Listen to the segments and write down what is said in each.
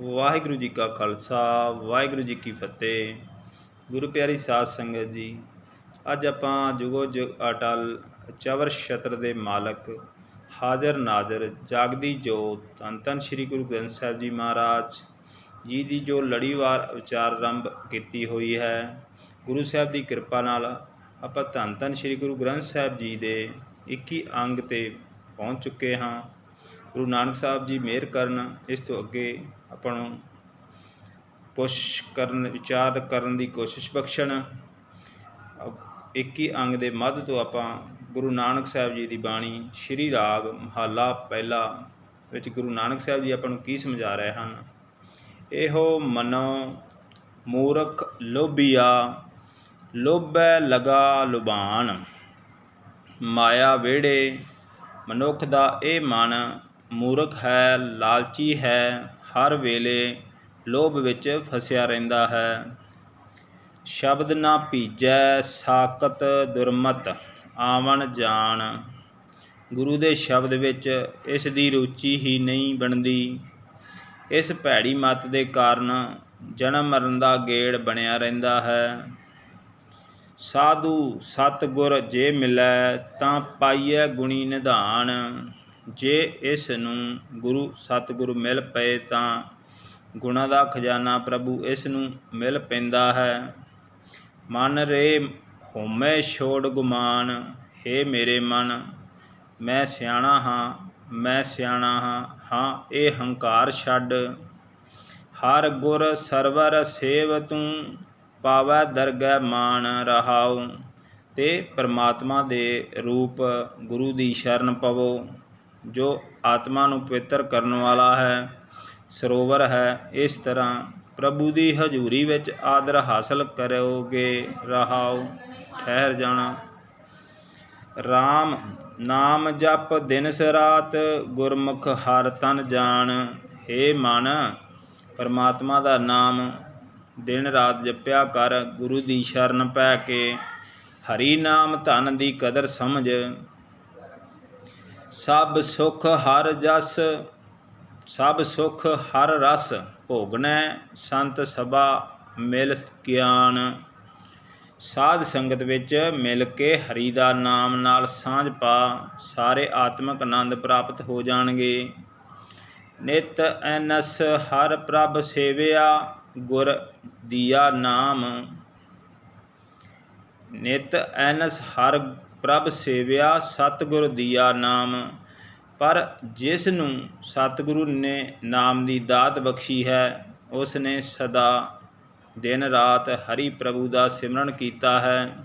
ਵਾਹਿਗੁਰੂ ਜੀ ਕਾ ਖਾਲਸਾ, ਵਾਹਿਗੁਰੂ ਜੀ ਕੀ ਫਤਿਹ। ਗੁਰੂ ਪਿਆਰੀ ਸਾਧ ਸੰਗਤ ਜੀ, ਅੱਜ ਆਪਾਂ ਜੁਗੋ ਜੁਗ ਅਟਲ ਚਵਰ ਛਤਰ ਦੇ ਮਾਲਕ ਹਾਜ਼ਰ ਨਾਜ਼ਰ ਜਾਗਦੀ ਜੋਤ ਧੰਨ ਧੰਨ ਸ੍ਰੀ ਗੁਰੂ ਗ੍ਰੰਥ ਸਾਹਿਬ ਜੀ ਮਹਾਰਾਜ ਜੀ ਦੀ ਜੋ ਲੜੀਵਾਰ ਵਿਚਾਰ ਆਰੰਭ ਕੀਤੀ ਹੋਈ ਹੈ, ਗੁਰੂ ਸਾਹਿਬ ਦੀ ਕਿਰਪਾ ਨਾਲ ਆਪਾਂ ਧੰਨ ਧੰਨ ਸ੍ਰੀ ਗੁਰੂ ਗ੍ਰੰਥ ਸਾਹਿਬ ਜੀ ਦੇ 21 ਅੰਗ ਤੇ ਪਹੁੰਚ ਚੁੱਕੇ ਹਾਂ। ਗੁਰੂ ਨਾਨਕ ਸਾਹਿਬ ਜੀ ਮਿਹਰ ਕਰਨ, ਇਸ ਤੋਂ ਅੱਗੇ ਆਪਾਂ ਨੂੰ ਪੁੱਛ ਕਰਨ ਵਿਚਾਰ ਕਰਨ ਦੀ ਕੋਸ਼ਿਸ਼ ਬਖਸ਼ਣ ਅ- 21 ਅੰਗ ਦੇ ਮੱਧ ਤੋਂ ਆਪਾਂ ਗੁਰੂ ਨਾਨਕ ਸਾਹਿਬ ਜੀ ਦੀ ਬਾਣੀ ਸ਼੍ਰੀ ਰਾਗ ਮਹੱਲਾ ਪਹਿਲਾ ਵਿੱਚ ਗੁਰੂ ਨਾਨਕ ਸਾਹਿਬ ਜੀ ਆਪਾਂ ਨੂੰ ਕੀ ਸਮਝਾ ਰਹੇ ਹਨ? ਇਹੋ ਮਨੋ ਮੂਰਖ ਲੋਭੀਆ, ਲੋਭੈ ਲਗਾ ਲੁਬਾਨ, ਮਾਇਆ ਵਿਹੜੇ, ਮਨੁੱਖ ਦਾ ਇਹ ਮਨ ਮੂਰਖ ਹੈ, ਲਾਲਚੀ ਹੈ, ਹਰ ਵੇਲੇ ਲੋਭ ਵਿੱਚ ਫਸਿਆ ਰਹਿੰਦਾ ਹੈ। ਸ਼ਬਦ ਨਾ ਭੀਜੈ ਸਾਕਤ ਦੁਰਮਤ, ਆਵਣ ਜਾਣ। ਗੁਰੂ ਦੇ ਸ਼ਬਦ ਵਿੱਚ ਇਸ ਦੀ ਰੁਚੀ ਹੀ ਨਹੀਂ ਬਣਦੀ। ਇਸ ਭੈੜੀ ਮਤ ਦੇ ਕਾਰਨ ਜਨਮ ਮਰਨ ਦਾ ਗੇੜ ਬਣਿਆ ਰਹਿੰਦਾ ਹੈ। ਸਾਧੂ ਸਤਗੁਰ ਜੇ ਮਿਲੈ ਤਾਂ ਪਾਈਐ ਗੁਣੀ ਨਿਧਾਨ। ਜੇ ਇਸ ਨੂੰ ਗੁਰੂ ਸਤਿਗੁਰ ਮਿਲ ਪਏ ਤਾਂ ਗੁਣਾ ਦਾ ਖਜ਼ਾਨਾ ਪ੍ਰਭੂ ਇਸ ਨੂੰ ਮਿਲ ਪੈਂਦਾ ਹੈ। ਮਨ ਰੇ ਹੋਮੈ ਛੋੜ ਗੁਮਾਨ, ਹੇ ਮੇਰੇ ਮਨ, ਮੈਂ ਸਿਆਣਾ ਹਾਂ, ਮੈਂ ਸਿਆਣਾ ਹਾਂ ਹਾਂ, ਇਹ ਹੰਕਾਰ ਛੱਡ। ਹਰ ਗੁਰ ਸਰਵਰ ਸੇਵ ਤੂੰ, ਪਾਵੈ ਦਰਗਹਿ ਮਾਨ ਰਹਾਉ, ਤੇ ਪਰਮਾਤਮਾ ਦੇ ਰੂਪ ਗੁਰੂ ਦੀ ਸ਼ਰਨ ਪਵੋ। ਜੋ ਆਤਮਾ ਨੂੰ ਪਵਿੱਤਰ ਕਰਨ ਵਾਲਾ ਹੈ, ਸਰੋਵਰ ਹੈ, ਇਸ ਤਰ੍ਹਾਂ ਪ੍ਰਭੂ ਦੀ ਹਜ਼ੂਰੀ ਵਿੱਚ ਆਦਰ ਹਾਸਲ ਕਰੋਗੇ, ਰਹਾਓ, ਠਹਿਰ ਜਾਣਾ। RAM ਨਾਮ ਜਪ ਦਿਨ ਰਾਤ, ਗੁਰਮੁਖ ਹਰ ਤਨ ਜਾਣ। ਹੇ ਮਨ, ਪਰਮਾਤਮਾ ਦਾ ਨਾਮ ਦਿਨ ਰਾਤ ਜਪਿਆ ਕਰ, ਗੁਰੂ ਦੀ ਸ਼ਰਨ ਪੈ ਕੇ। ਹਰੀ ਨਾਮ ਧਨ ਦੀ ਕਦਰ ਸਮਝ ਸਭ ਸੁਖ ਹਰ ਜਸ, ਸਭ ਸੁਖ ਹਰ ਰਸ, ਭੋਗਣੈ ਸੰਤ ਸਭਾ ਮਿਲ ਗਿਆਨ। ਸਾਧ ਸੰਗਤ ਵਿੱਚ ਮਿਲ ਕੇ ਹਰੀ ਦਾ ਨਾਮ ਨਾਲ ਸਾਂਝ ਪਾ ਸਾਰੇ ਆਤਮਿਕ ਆਨੰਦ ਪ੍ਰਾਪਤ ਹੋ ਜਾਣਗੇ। ਨਿਤ ਐਨਸ ਹਰ ਪ੍ਰਭ ਸੇਵਿਆ, ਗੁਰ ਦੀਆ ਨਾਮ। ਨਿਤ ਐਨਸ ਹਰ ਪ੍ਰਭ ਸੇਵਿਆ ਸਤਿਗੁਰ ਦੀਆ ਨਾਮ। ਪਰ ਜਿਸ ਨੂੰ ਸਤਿਗੁਰੂ ਨੇ ਨਾਮ ਦੀ ਦਾਤ ਬਖਸ਼ੀ ਹੈ ਉਸ ਨੇ ਸਦਾ ਦਿਨ ਰਾਤ ਹਰੀ ਪ੍ਰਭੂ ਦਾ ਸਿਮਰਨ ਕੀਤਾ ਹੈ।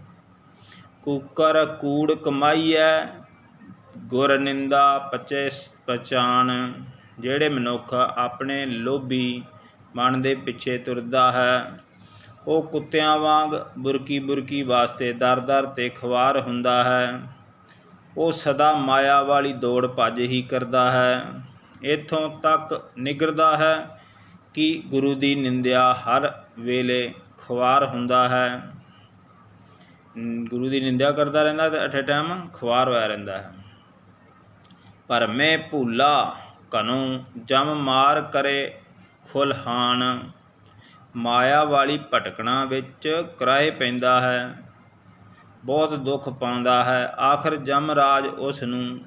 ਕੂਕਰ ਕੂੜ ਕਮਾਈਐ, ਗੁਰ ਨਿੰਦਾ ਪਚੈ ਪਛਾਣ ਜਿਹੜੇ ਮਨੁੱਖ ਆਪਣੇ ਲੋਭੀ ਮਨ ਦੇ ਪਿੱਛੇ ਤੁਰਦਾ ਹੈ ਉਹ ਕੁੱਤਿਆਂ ਵਾਂਗ ਬੁਰਕੀ ਬੁਰਕੀ ਵਾਸਤੇ ਦਰ-ਦਰ ਤੇ ਖਵਾਰ ਹੁੰਦਾ ਹੈ। ਉਹ ਸਦਾ ਮਾਇਆ ਵਾਲੀ ਦੌੜ ਭੱਜ ਹੀ ਕਰਦਾ ਹੈ। ਇਥੋਂ ਤੱਕ ਨਿਗਰਦਾ ਹੈ ਕਿ ਗੁਰੂ ਦੀ ਨਿੰਦਿਆ ਹਰ ਵੇਲੇ ਖਵਾਰ ਹੁੰਦਾ ਹੈ। ਗੁਰੂ ਦੀ ਨਿੰਦਿਆ ਕਰਦਾ ਰਹਿੰਦਾ ਤੇ ਅਠੇ ਟਾਈਮ ਖਵਾਰ ਹੋਇਆ ਰਹਿੰਦਾ ਹੈ। ਪਰ ਮੈਂ ਭੂਲਾ ਕਨੂੰ ਜਮ ਮਾਰ ਕਰੇ ਖੁਲਹਾਨ ਮਾਇਆ ਵਾਲੀ ਭਟਕਣਾ ਵਿੱਚ ਕਿਰਾਏ ਪੈਂਦਾ ਹੈ, ਬਹੁਤ ਦੁੱਖ ਪਾਉਂਦਾ ਹੈ। ਆਖਰ ਜਮਰਾਜ ਉਸ ਨੂੰ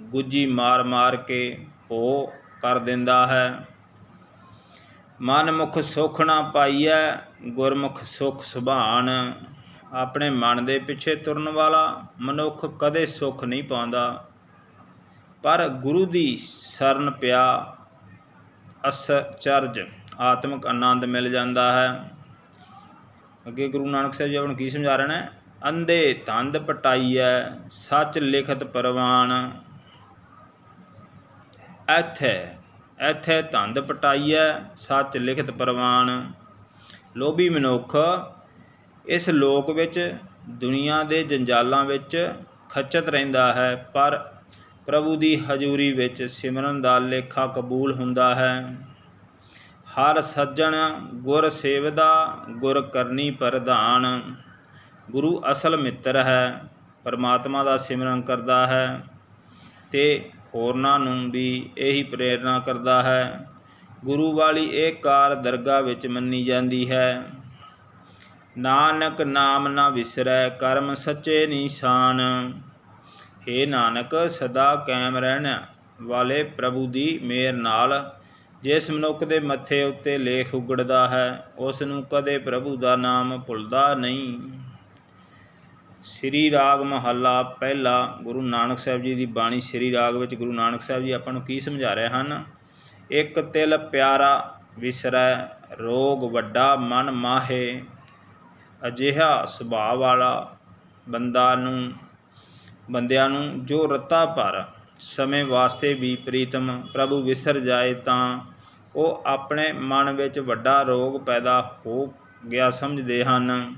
ਗੁੱਜੀ ਮਾਰ-ਮਾਰ ਕੇ ਭੋ ਕਰ ਦਿੰਦਾ ਹੈ। ਮਨ ਮੁਖ ਸੁਖ ਨਾ ਪਾਈਐ, ਗੁਰਮੁਖ ਸੁਖ ਸੁਭਾਨ। ਆਪਣੇ ਮਨ ਦੇ ਪਿੱਛੇ ਤੁਰਨ ਵਾਲਾ ਮਨੁੱਖ ਕਦੇ ਸੁਖ ਨਹੀਂ ਪਾਉਂਦਾ। ਪਰ ਗੁਰੂ ਦੀ ਸ਼ਰਨ ਪਿਆ ਅਸਚਰਜ ਆਤਮਿਕ ਆਨੰਦ ਮਿਲ ਜਾਂਦਾ ਹੈ। ਅੱਗੇ ਗੁਰੂ ਨਾਨਕ ਸਾਹਿਬ ਜੀ ਆਪਾਂ ਨੂੰ ਕੀ ਸਮਝਾ ਰਹੇ ਨੇ? ਅੰਧੇ ਤੰਦ ਪਟਾਈਐ, ਸੱਚ ਲਿਖਤ ਪਰਵਾਨ। ਐਥੇ ਐਥੇ ਧੰਦ ਪਟਾਈਐ, ਸੱਚ ਲਿਖਤ ਪਰਵਾਨ। ਲੋਭੀ ਮਨੁੱਖ, ਇਸ ਲੋਕ ਵਿੱਚ, ਦੁਨੀਆ ਦੇ ਜੰਜਾਲਾਂ ਵਿੱਚ ਖੱਚਤ ਰਹਿੰਦਾ ਹੈ, ਪਰ ਪ੍ਰਭੂ ਦੀ ਹਜ਼ੂਰੀ ਵਿੱਚ ਸਿਮਰਨ ਦਾ ਲੇਖਾ ਕਬੂਲ ਹੁੰਦਾ ਹੈ। ਹਰ ਸੱਜਣ ਗੁਰ ਸੇਵਦਾ, ਗੁਰ ਕਰਨੀ ਪ੍ਰਧਾਨ। ਗੁਰੂ ਅਸਲ ਮਿੱਤਰ ਹੈ, ਪਰਮਾਤਮਾ ਦਾ ਸਿਮਰਨ ਕਰਦਾ ਹੈ ਤੇ ਹੋਰਨਾਂ ਨੂੰ ਵੀ ਇਹੀ ਪ੍ਰੇਰਣਾ ਕਰਦਾ ਹੈ। ਗੁਰੂ ਵਾਲੀ ਇਹ ਕਾਰ ਦਰਗਾਹ ਵਿੱਚ ਮੰਨੀ ਜਾਂਦੀ ਹੈ। ਨਾਨਕ ਨਾਮ ਨਾ ਵਿਸਰੈ, ਕਰਮ ਸੱਚੇ ਨਿਸ਼ਾਨ। ਹੇ ਨਾਨਕ, ਸਦਾ ਕਾਇਮ ਰਹਿਣ ਵਾਲੇ ਪ੍ਰਭੂ ਦੀ ਮੇਰ ਨਾਲ ਜਿਸ ਮਨੁੱਖ ਦੇ ਮੱਥੇ ਉੱਤੇ ਲੇਖ ਉਗੜਦਾ ਹੈ, ਉਸ ਨੂੰ ਕਦੇ ਪ੍ਰਭੂ ਦਾ ਨਾਮ ਭੁੱਲਦਾ ਨਹੀਂ। ਸ੍ਰੀ ਰਾਗ ਮਹੱਲਾ ਪਹਿਲਾ ਗੁਰੂ ਨਾਨਕ ਸਾਹਿਬ ਜੀ ਦੀ ਬਾਣੀ ਸ੍ਰੀ ਰਾਗ ਵਿੱਚ ਗੁਰੂ ਨਾਨਕ ਸਾਹਿਬ ਜੀ ਆਪਾਂ ਨੂੰ ਕੀ ਸਮਝਾ ਰਹੇ ਹਨ? ਇੱਕ ਤਿਲ ਪਿਆਰਾ ਵਿਸਰੈ, ਰੋਗ ਵੱਡਾ ਮਨ ਮਾਹੇ, ਅਜਿਹਾ ਸੁਭਾਅ ਵਾਲਾ ਬੰਦਾ ਨੂੰ, ਬੰਦਿਆਂ ਨੂੰ ਜੋ ਰਤਾ ਭਰ। ਸਮੇਂ ਵਾਸਤੇ ਵੀ ਪ੍ਰੀਤਮ ਪ੍ਰਭੂ ਵਿਸਰ ਜਾਏ ਤਾਂ ਉਹ ਆਪਣੇ ਮਨ ਵਿੱਚ ਵੱਡਾ ਰੋਗ ਪੈਦਾ ਹੋ ਗਿਆ ਸਮਝਦੇ ਹਨ।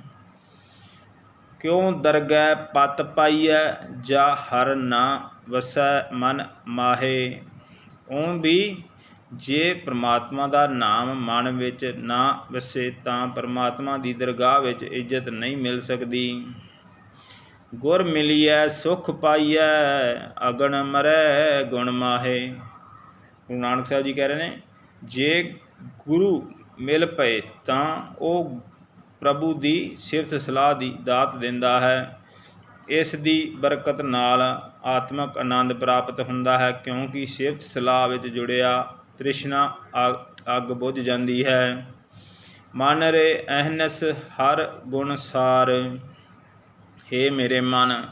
ਕਿਉਂ ਦਰਗਹਿ ਪਤ ਪਾਈਐ ਜਾਂ ਹਰ ਨਾ ਵਸੈ ਮਨ ਮਾਹੇ? ਉਹ ਵੀ ਜੇ ਪ੍ਰਮਾਤਮਾ ਦਾ ਨਾਮ ਮਨ ਵਿੱਚ ਨਾ ਵਸੇ ਤਾਂ ਪ੍ਰਮਾਤਮਾ ਦੀ ਦਰਗਾਹ ਵਿੱਚ ਇੱਜ਼ਤ ਨਹੀਂ ਮਿਲ ਸਕਦੀ। ਗੁਰ ਮਿਲੀਐ, ਸੁਖ ਪਾਈਐ, ਅਗਣ ਮਰੈ ਗੁਣ ਮਾਹੇ। ਗੁਰੂ ਨਾਨਕ ਸਾਹਿਬ ਜੀ ਕਹਿ ਰਹੇ ਨੇ, ਜੇ ਗੁਰੂ ਮਿਲ ਪਏ ਤਾਂ ਉਹ ਪ੍ਰਭੂ ਦੀ ਸਿਫਤ ਸਲਾਹ ਦੀ ਦਾਤ ਦਿੰਦਾ ਹੈ। ਇਸ ਦੀ ਬਰਕਤ ਨਾਲ ਆਤਮਿਕ ਆਨੰਦ ਪ੍ਰਾਪਤ ਹੁੰਦਾ ਹੈ, ਕਿਉਂਕਿ ਸਿਫਤ ਸਲਾਹ ਵਿੱਚ ਜੁੜਿਆ ਤ੍ਰਿਸ਼ਨਾ ਅ- ਅੱਗ ਬੁਝ ਜਾਂਦੀ ਹੈ। ਮਨ ਰੇ ਅਹਨਸ ਹਰ ਗੁਣ ਸਾਰ। ਹੇ ਮੇਰੇ ਮਨ,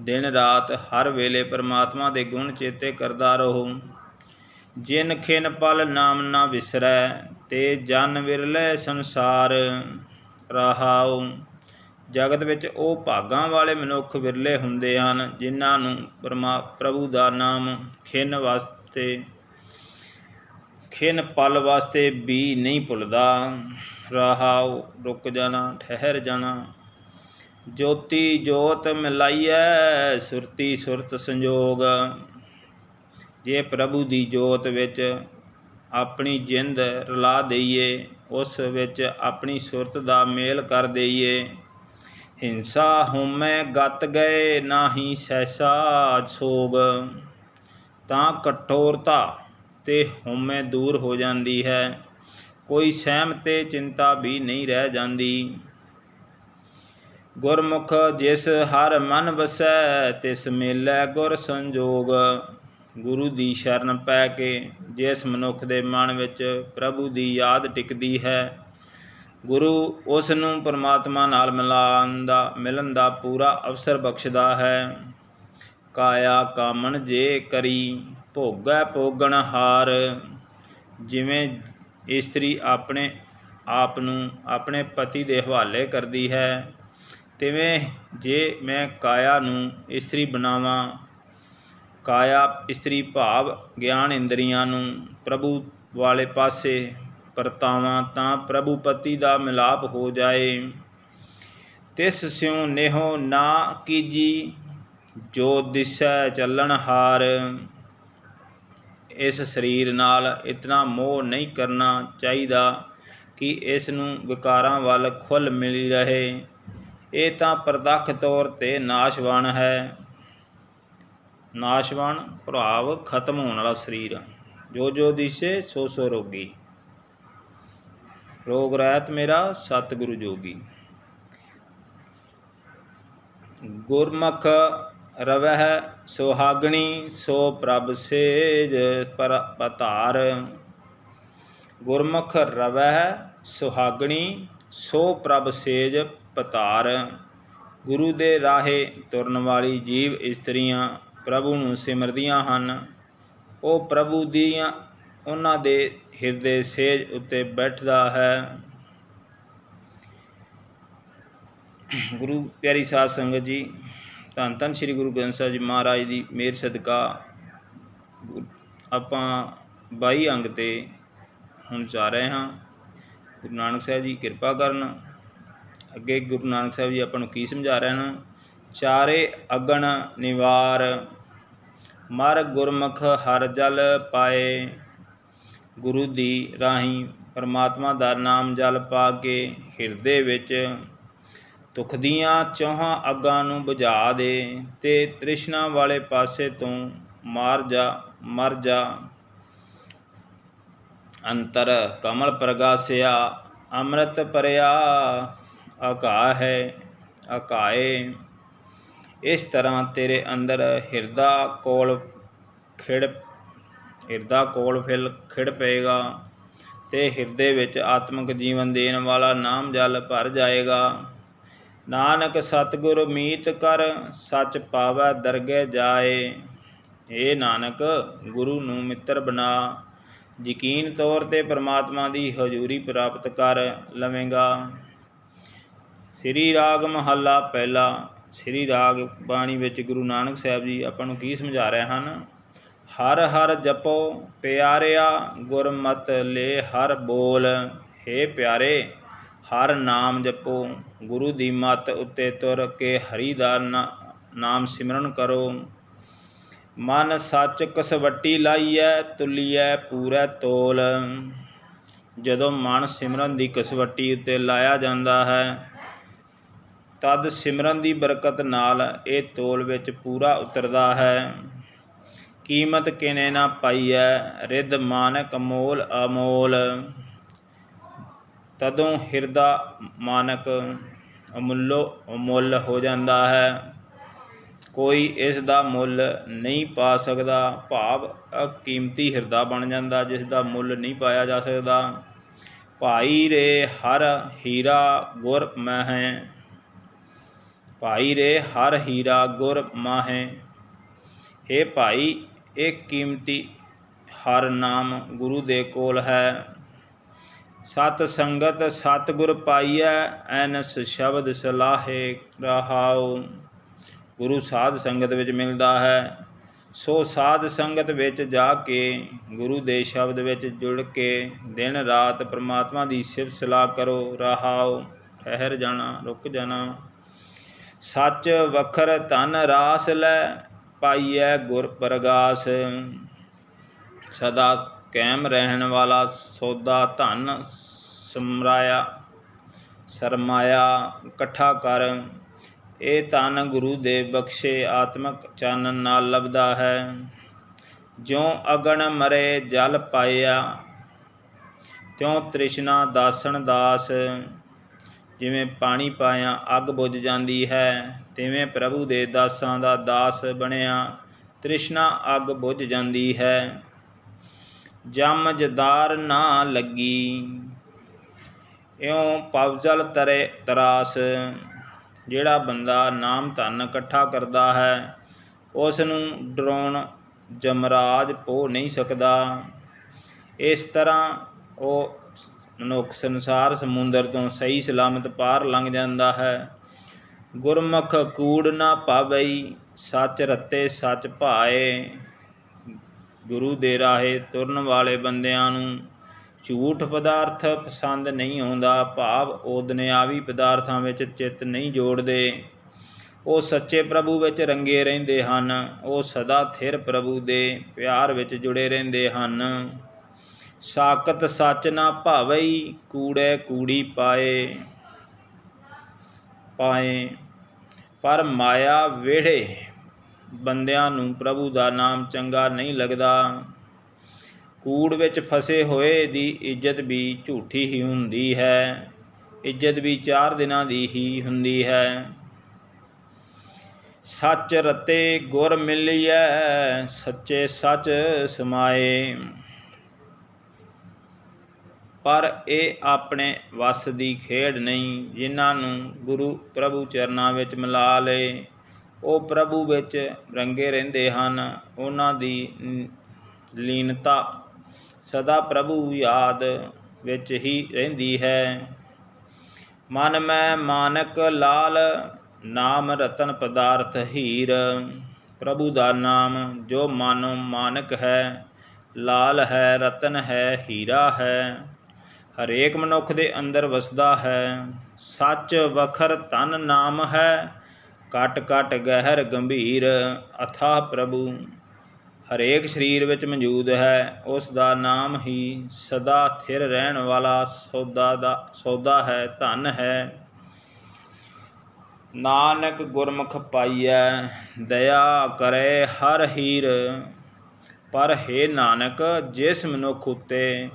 ਦਿਨ ਰਾਤ ਹਰ ਵੇਲੇ ਪਰਮਾਤਮਾ ਦੇ ਗੁਣ ਚੇਤੇ ਕਰਦਾ ਰਹੋ। ਜਿਨ ਖਿਨ ਪਲ ਨਾਮ ਨਾ ਵਿਸਰੈ, ਤੇ ਜਨ ਵਿਰਲੇ ਸੰਸਾਰ ਰਹਾਉ। ਜਗਤ ਵਿੱਚ ਉਹ ਭਾਗਾਂ ਵਾਲੇ ਮਨੁੱਖ ਵਿਰਲੇ ਹੁੰਦੇ ਹਨ, ਜਿਨ੍ਹਾਂ ਨੂੰ ਪਰਮਾ, ਪ੍ਰਭੂ ਦਾ ਨਾਮ ਖਿਨ ਵਾਸਤੇ, ਖਿਨ ਪਲ ਵਾਸਤੇ ਵੀ ਨਹੀਂ ਭੁੱਲਦਾ। ਰਹਾਉ, ਰੁਕ ਜਾਣਾ, ਠਹਿਰ ਜਾਣਾ। ਜੋਤੀ ਜੋਤ ਮਿਲਾਈਐ, ਸੁਰਤੀ ਸੁਰਤ ਸੰਜੋਗ। ਜੇ ਪ੍ਰਭੂ ਦੀ ਜੋਤ ਵਿੱਚ ਆਪਣੀ ਜਿੰਦ ਰਲਾ ਦਈਏ, ਉਸ ਵਿੱਚ ਆਪਣੀ ਸੁਰਤ ਦਾ ਮੇਲ ਕਰ ਦਈਏ। ਹਿੰਸਾ ਹਉਮੈ ਗਤ ਗਏ, ਨਾਹੀ ਸੈਸਾ ਸੋਗ। ਤਾਂ ਕਠੋਰਤਾ ਤੇ ਹਉਮੈ ਦੂਰ ਹੋ ਜਾਂਦੀ ਹੈ। ਕੋਈ ਸਹਿਮ ਤੇ ਚਿੰਤਾ ਵੀ ਨਹੀਂ ਰਹਿ ਜਾਂਦੀ। ਗੁਰਮੁਖ ਜਿਸ ਹਰ ਮਨ ਵਸੈ, ਤਿਸ ਮੇਲੈ ਗੁਰ ਸੰਜੋਗ। ਗੁਰੂ ਦੀ ਸ਼ਰਨ ਪੈ ਕੇ ਜਿਸ ਮਨੁੱਖ ਦੇ ਮਨ ਵਿੱਚ ਪ੍ਰਭੂ ਦੀ ਯਾਦ ਟਿਕਦੀ ਹੈ, ਗੁਰੂ ਉਸ ਨੂੰ ਪਰਮਾਤਮਾ ਨਾਲ ਮਿਲਾਨ ਦਾ, ਮਿਲਣ ਦਾ ਪੂਰਾ ਅਵਸਰ ਬਖਸ਼ਦਾ ਹੈ। ਕਾਇਆ ਕਾਮਣ ਜੇ ਕਰੀ, ਭੋਗੈ ਭੋਗਣ ਹਾਰ। ਜਿਵੇਂ ਇਸਤਰੀ ਆਪਣੇ ਆਪ ਨੂੰ ਆਪਣੇ ਪਤੀ ਦੇ ਹਵਾਲੇ ਕਰਦੀ ਹੈ ਤਿਵੇਂ ਜੇ ਮੈਂ ਕਾਇਆ ਨੂੰ ਇਸਤਰੀ ਬਣਾਵਾਂ, ਕਾਇਆ ਇਸਤਰੀ ਭਾਵ ਗਿਆਨ ਇੰਦਰੀਆਂ ਨੂੰ ਪ੍ਰਭੂ ਵਾਲੇ ਪਾਸੇ ਪਰਤਾਵਾਂ ਤਾਂ ਪ੍ਰਭੂ ਪਤੀ ਦਾ ਮਿਲਾਪ ਹੋ ਜਾਏ। ਤਿਸ ਸਿਉ ਨੇਹੋ ਨਾ ਕੀਜੀ, ਜੋ ਦਿਸੈ ਚੱਲਣ ਹਾਰ। ਇਸ ਸਰੀਰ ਨਾਲ ਇਤਨਾ ਮੋਹ ਨਹੀਂ ਕਰਨਾ ਚਾਹੀਦਾ ਕਿ ਇਸ ਨੂੰ ਵਿਕਾਰਾਂ ਵੱਲ ਖੁੱਲ ਮਿਲੀ ਰਹੇ। ਇਹ ਤਾਂ ਪ੍ਰਤੱਖ ਤੌਰ ਤੇ ਨਾਸ਼ਵਾਨ ਹੈ। ਨਾਸ਼ਵਾਨ ਪ੍ਰਭਾਵ ਖਤਮ ਹੋਣ ਵਾਲਾ ਸਰੀਰ। ਜੋ ਜੋ ਦਿਸੇ, ਸੋ ਸੋ ਰੋਗੀ। ਰੋਗ ਰਹਿਤ ਮੇਰਾ ਸਤਿਗੁਰੂ ਜੋਗੀ। ਗੁਰਮੁਖ ਰਵਹਿ ਸੁਹਾਗਣੀ, ਸੋ ਪ੍ਰਭ ਸੇਜ ਪਰ ਪਤਾਰ। ਗੁਰਮੁਖ ਰਵਹਿ ਸੁਹਾਗਣੀ, ਸੋ ਪ੍ਰਭ ਸੇਜ ਪਤਾਰ ਗੁਰੂ ਦੇ ਰਾਹੇ ਤੁਰਨ ਵਾਲੀ ਜੀਵ ਇਸਤਰੀਆਂ ਪ੍ਰਭੂ ਨੂੰ ਸਿਮਰਦੀਆਂ ਹਨ। ਉਹ ਪ੍ਰਭੂ ਦੀਆਂ ਉਹਨਾਂ ਦੇ ਹਿਰਦੇ ਸੇਜ ਉੱਤੇ ਬੈਠਦਾ ਹੈ। ਗੁਰੂ ਪਿਆਰੀ ਸਾਧ ਸੰਗਤ ਜੀ, ਧੰਨ ਧੰਨ ਸ੍ਰੀ ਗੁਰੂ ਗ੍ਰੰਥ ਸਾਹਿਬ ਜੀ ਮਹਾਰਾਜ ਦੀ ਮੇਰ ਸਦਕਾ ਆਪਾਂ 22 ਅੰਗ ਤੇ ਹੁਣ ਜਾ ਰਹੇ ਹਾਂ। ਗੁਰੂ ਨਾਨਕ ਸਾਹਿਬ ਜੀ ਕਿਰਪਾ ਕਰਨ ਅੱਗੇ ਗੁਰੂ ਨਾਨਕ ਸਾਹਿਬ ਜੀ ਆਪਾਂ ਨੂੰ ਕੀ ਸਮਝਾ ਰਹੇ ਹਨ? ਚਾਰੇ ਅਗਣ ਨਿਵਾਰ, ਮਰ ਗੁਰਮੁਖ ਹਰ ਜਲ ਪਾਏ। ਗੁਰੂ ਦੀ ਰਾਹੀਂ ਪਰਮਾਤਮਾ ਦਾ ਨਾਮ ਜਲ ਪਾ ਕੇ ਹਿਰਦੇ ਵਿੱਚ ਦੁੱਖ ਦੀਆਂ ਚੌਹਾਂ ਅੱਗਾਂ ਨੂੰ ਬੁਝਾ ਦੇ ਤੇ ਤ੍ਰਿਸ਼ਨਾ ਵਾਲੇ ਪਾਸੇ ਤੋਂ ਮਾਰ ਜਾ, ਮਰ ਜਾ। ਅੰਤਰ ਕਮਲ ਪ੍ਰਗਾਸਿਆ, ਅੰਮ੍ਰਿਤ ਪਰਿਆ ਆਕਾ ਹੈ, ਆਕਾਏ। ਇਸ ਤਰ੍ਹਾਂ ਤੇਰੇ ਅੰਦਰ ਹਿਰਦਾ ਕੋਲ ਖਿੜ, ਹਿਰਦਾ ਕੋਲ ਫਿਲ ਖਿੜ ਪਏਗਾ ਤੇ ਹਿਰਦੇ ਵਿੱਚ ਆਤਮਿਕ ਜੀਵਨ ਦੇਣ ਵਾਲਾ ਨਾਮ ਜਲ ਭਰ ਜਾਏਗਾ। ਨਾਨਕ ਸਤਿਗੁਰ ਮੀਤ ਕਰ, ਸੱਚ ਪਾਵੈ ਦਰਗਹਿ ਜਾਏ। ਏ ਨਾਨਕ, ਗੁਰੂ ਨੂੰ ਮਿੱਤਰ ਬਣਾ। ਯਕੀਨ ਤੌਰ ਤੇ ਪ੍ਰਮਾਤਮਾ ਦੀ ਹਜ਼ੂਰੀ ਪ੍ਰਾਪਤ ਕਰ ਲਵੇਂਗਾ। ਸ੍ਰੀ ਰਾਗ ਮਹੱਲਾ ਪਹਿਲਾ, ਸ੍ਰੀ ਰਾਗ ਬਾਣੀ ਵਿੱਚ ਗੁਰੂ ਨਾਨਕ ਸਾਹਿਬ ਜੀ ਆਪਾਂ ਨੂੰ ਕੀ ਸਮਝਾ ਰਹੇ ਹਨ? ਹਰ ਹਰ ਜਪੋ ਪਿਆਰਿਆ ਗੁਰਮਤ ਲੈ ਹਰ ਬੋਲ। ਹੇ ਪਿਆਰੇ, ਹਰ ਨਾਮ ਜਪੋ। ਗੁਰੂ ਦੀ ਮੱਤ ਉੱਤੇ ਤੁਰ ਕੇ ਹਰੀ ਦਾ ਨਾਮ ਸਿਮਰਨ ਕਰੋ। ਮਨ ਸੱਚ ਕਸਵੱਟੀ ਲਾਈਐ, ਤੁਲੀਐ ਪੂਰਾ ਤੋਲ। ਜਦੋਂ ਮਨ ਸਿਮਰਨ ਦੀ ਕਸਵੱਟੀ ਉੱਤੇ ਲਾਇਆ ਜਾਂਦਾ ਹੈ ਤਦ ਸਿਮਰਨ ਦੀ ਬਰਕਤ ਨਾਲ ਇਹ ਤੋਲ ਵਿੱਚ ਪੂਰਾ ਉਤਰਦਾ ਹੈ। ਕੀਮਤ ਕਿਨੇ ਨਾ ਹੈ ਰਿੱਧ ਮਾਨਕ ਮੋਲ ਅਮੋਲ। ਤਦੋਂ ਹਿਰਦਾ ਮਾਨਕ ਅਮੁੱਲੋ ਅਮੁੱਲ ਹੋ ਜਾਂਦਾ ਹੈ। ਕੋਈ ਇਸ ਦਾ ਮੁੱਲ ਨਹੀਂ ਪਾ ਸਕਦਾ, ਭਾਵ ਕੀਮਤੀ ਹਿਰਦਾ ਬਣ ਜਾਂਦਾ, ਜਿਸ ਦਾ ਮੁੱਲ ਨਹੀਂ ਪਾਇਆ ਜਾ ਸਕਦਾ। ਭਾਈ ਰੇ ਹਰ ਹੀਰਾ ਗੁਰ ਮਹਿ। ਭਾਈ ਰੇ ਹਰ ਹੀਰਾ ਗੁਰ ਮਾਹੇ। हे ਭਾਈ, ਇਹ ਕੀਮਤੀ ਹਰ ਨਾਮ ਗੁਰੂ ਦੇ ਕੋਲ ਹੈ। ਸਤ ਸੰਗਤ ਸਤਿਗੁਰ ਪਾਈਐ, ਐਨਸ ਸ਼ਬਦ ਸਲਾਹੇ ਰਹਾਉ। ਗੁਰੂ ਸਾਧ ਸੰਗਤ ਵਿੱਚ ਮਿਲਦਾ ਹੈ। ਸੋ ਸਾਧ ਸੰਗਤ ਵਿੱਚ ਜਾ ਕੇ, ਗੁਰੂ ਦੇ ਸ਼ਬਦ ਵਿੱਚ ਜੁੜ ਕੇ, ਦਿਨ ਰਾਤ ਪ੍ਰਮਾਤਮਾ ਦੀ ਸਿਫਤ ਸਲਾਹ ਕਰੋ, ਰਹਾਉ। ਠਹਿਰ ਜਾਣਾ, ਰੁਕ ਜਾਣਾ। ਸੱਚ ਵਖਰ ਧਨ ਰਾਸ ਲੈ ਪਾਈਐ ਗੁਰ ਪ੍ਰਗਾਸ। ਸਦਾ ਕਾਇਮ ਰਹਿਣ ਵਾਲਾ ਸੌਦਾ ਧਨ ਸਮਰਾਇਆ, ਸਰਮਾਇਆ, ਇਕੱਠਾ ਕਰ। ਇਹ ਧਨ ਗੁਰੂ ਦੇ ਬਖਸ਼ੇ ਆਤਮਕ ਚਾਨਣ ਨਾਲ ਲਬਦਾ ਹੈ। ਜਿਉ ਅਗਣ ਮਰੇ ਜਲ ਪਾਇਆ, ਤਿਉ ਤ੍ਰਿਸ਼ਨਾ ਦਾਸਣ ਦਾਸ। ਜਿਵੇਂ ਪਾਣੀ ਪਾਇਆ, ਅੱਗ ਬੁਝ ਜਾਂਦੀ ਹੈ, ਤਿਵੇਂ ਪ੍ਰਭੂ ਦੇ ਦਾਸਾਂ ਦਾ ਦਾਸ ਬਣਿਆ, ਤ੍ਰਿਸ਼ਨਾ ਅੱਗ ਬੁਝ ਜਾਂਦੀ ਹੈ। ਜਮ ਜਦਾਰ ਨਾ ਲੱਗੀ, ਇਉਂ ਪਵਜਲ ਤਰੇ ਤਰਾਸ, ਜਿਹੜਾ ਬੰਦਾ ਨਾਮ ਧਨ ਇਕੱਠਾ ਕਰਦਾ ਹੈ ਉਸ ਨੂੰ ਡਰਾਉਣ ਜਮਰਾਜ ਪੋ ਨਹੀਂ ਸਕਦਾ। ਇਸ ਤਰ੍ਹਾਂ ਉਹ ਮਨੁੱਖ ਸੰਸਾਰ ਸਮੁੰਦਰ ਤੋਂ ਸਹੀ ਸਲਾਮਤ ਪਾਰ ਲੰਘ ਜਾਂਦਾ ਹੈ। ਗੁਰਮੁਖ ਕੂੜ ਨਾ ਪਾਵਈ, ਸੱਚ ਰਤੇ ਸੱਚ ਭਾਏ। ਗੁਰੂ ਦੇ ਰਾਹੇ ਤੁਰਨ ਵਾਲੇ ਬੰਦਿਆਂ ਨੂੰ ਝੂਠ ਪਦਾਰਥ ਪਸੰਦ ਨਹੀਂ ਆਉਂਦਾ, ਭਾਵ ਉਹ ਦੁਨਿਆਵੀ ਪਦਾਰਥਾਂ ਵਿੱਚ ਚਿੱਤ ਨਹੀਂ ਜੋੜਦੇ। ਉਹ ਸੱਚੇ ਪ੍ਰਭੂ ਵਿੱਚ ਰੰਗੇ ਰਹਿੰਦੇ ਹਨ, ਉਹ ਸਦਾ ਥਿਰ ਪ੍ਰਭੂ ਦੇ ਪਿਆਰ ਵਿੱਚ ਜੁੜੇ ਰਹਿੰਦੇ ਹਨ। ਸਾਕਤ ਸੱਚ ਨਾ ਭਾਵਈ ਕੂੜੇ ਕੂੜੀ ਪਾਏ ਪਾਏ। ਪਰ ਮਾਇਆ ਵੇੜੇ ਬੰਦਿਆਂ ਨੂੰ ਪ੍ਰਭੂ ਦਾ ਨਾਮ ਚੰਗਾ ਨਹੀਂ ਲੱਗਦਾ। ਕੂੜ ਵਿੱਚ ਫਸੇ ਹੋਏ ਦੀ ਇੱਜ਼ਤ ਵੀ ਝੂਠੀ ਹੀ ਹੁੰਦੀ ਹੈ। ਇੱਜ਼ਤ ਵੀ ਚਾਰ ਦਿਨਾਂ ਦੀ ਹੀ ਹੁੰਦੀ ਹੈ। ਸੱਚ ਰਤੇ ਗੁਰ ਮਿਲਿਐ, ਸੱਚੇ ਸੱਚ ਸਮਾਏ। ਪਰ ਇਹ ਆਪਣੇ ਵਸ ਦੀ ਖੇਡ ਨਹੀਂ, ਜਿਨ੍ਹਾਂ ਨੂੰ ਗੁਰੂ ਪ੍ਰਭੂ ਚਰਨਾਂ ਵਿੱਚ ਮਿਲਾ ਲਏ। ਉਹ ਪ੍ਰਭੂ ਵਿੱਚ ਰੰਗੇ ਰਹਿੰਦੇ ਹਨ। ਉਹਨਾਂ ਦੀ ਲੀਨਤਾ ਸਦਾ ਪ੍ਰਭੂ ਯਾਦ ਵਿੱਚ ਹੀ ਰਹਿੰਦੀ ਹੈ। ਮਨ ਮੈਂ ਮਾਨਕ ਲਾਲ, ਨਾਮ ਰਤਨ ਪਦਾਰਥ ਹੀਰ। ਪ੍ਰਭੂ ਦਾ ਨਾਮ ਜੋ ਮਨ ਮਾਨਕ ਹੈ, ਲਾਲ ਹੈ, ਰਤਨ ਹੈ, ਹੀਰਾ ਹੈ। ਹਰੇਕ ਮਨੁੱਖ ਦੇ ਅੰਦਰ ਵਸਦਾ ਹੈ। ਸੱਚ ਵਖਰ ਤਨ ਨਾਮ ਹੈ। ਕਟ ਕਟ ਗਹਿਰ ਗੰਭੀਰ ਅਥਾਹ ਪ੍ਰਭੂ। ਹਰੇਕ ਸਰੀਰ ਵਿੱਚ ਮੌਜੂਦ ਹੈ। ਉਸ ਦਾ ਨਾਮ ਹੀ ਸਦਾ ਥਿਰ ਰਹਿਣ ਵਾਲਾ ਸੌਦਾ ਦਾ, ਸੌਦਾ ਹੈ, ਧਨ ਹੈ। ਨਾਨਕ ਗੁਰਮੁਖ ਪਾਈਐ, ਦਇਆ ਕਰੇ ਹਰ ਹੀਰ। ਪਰ ਹੈ ਨਾਨਕ, ਜਿਸ ਮਨੁੱਖ ਉਤੇ